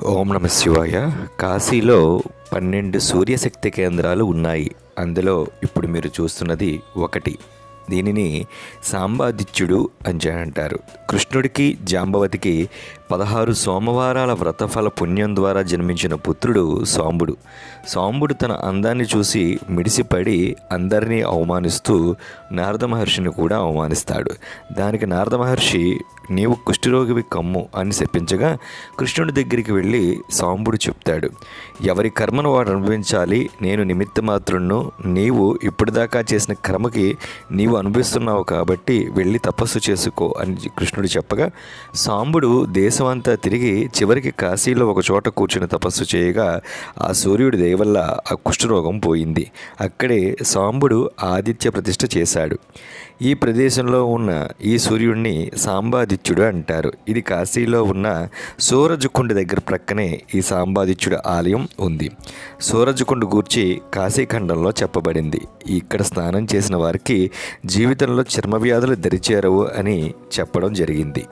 ఓం నమ శివాయ. కాశీలో పన్నెండు సూర్యశక్తి కేంద్రాలు ఉన్నాయి. అందులో ఇప్పుడు మీరు చూస్తున్నది ఒకటి. దీనిని సాంబాదిత్యుడు అని అంటారు. కృష్ణుడికి జాంబవతికి పదహారు సోమవారాల వ్రతఫల పుణ్యం ద్వారా జన్మించిన పుత్రుడు సాంబుడు. సాంబుడు తన అందాన్ని చూసి మిడిసిపడి అందరినీ అవమానిస్తూ నారద మహర్షిని కూడా అవమానిస్తాడు. దానికి నారద మహర్షి నీవు కుష్ఠరోగివి కమ్ము అని చెప్పించగా కృష్ణుడి దగ్గరికి వెళ్ళి సాంబుడు చెప్తాడు ఎవరి కర్మను వాడు అనుభవించాలి నేను నిమిత్త మాత్రులను నీవు ఇప్పటిదాకా చేసిన కర్మకి నీవు అనుభవిస్తున్నావు కాబట్టి వెళ్ళి తపస్సు చేసుకో అని కృష్ణుడు చెప్పగా సాంబుడు దేశమంతా తిరిగి చివరికి కాశీలో ఒక చోట కూర్చుని తపస్సు చేయగా ఆ సూర్యుడి దయవల్ల ఆ కుష్ఠరోగం పోయింది. అక్కడే సాంబుడు ఆదిత్య ప్రతిష్ఠ చేశాడు. ఈ ప్రదేశంలో ఉన్న ఈ సూర్యుడిని సాంబాదిత్యుడు అంటారు. ఇది కాశీలో ఉన్న సూరజకుండ దగ్గర ప్రక్కనే ఈ సాంబాదిత్యుడు ఆలయం ఉంది. సూరజకుండ గూర్చి కాశీఖండంలో చెప్పబడింది. ఇక్కడ స్నానం చేసిన వారికి జీవితంలో చర్మ వ్యాధులు దరిచేరవు అని చెప్పడం జరిగింది.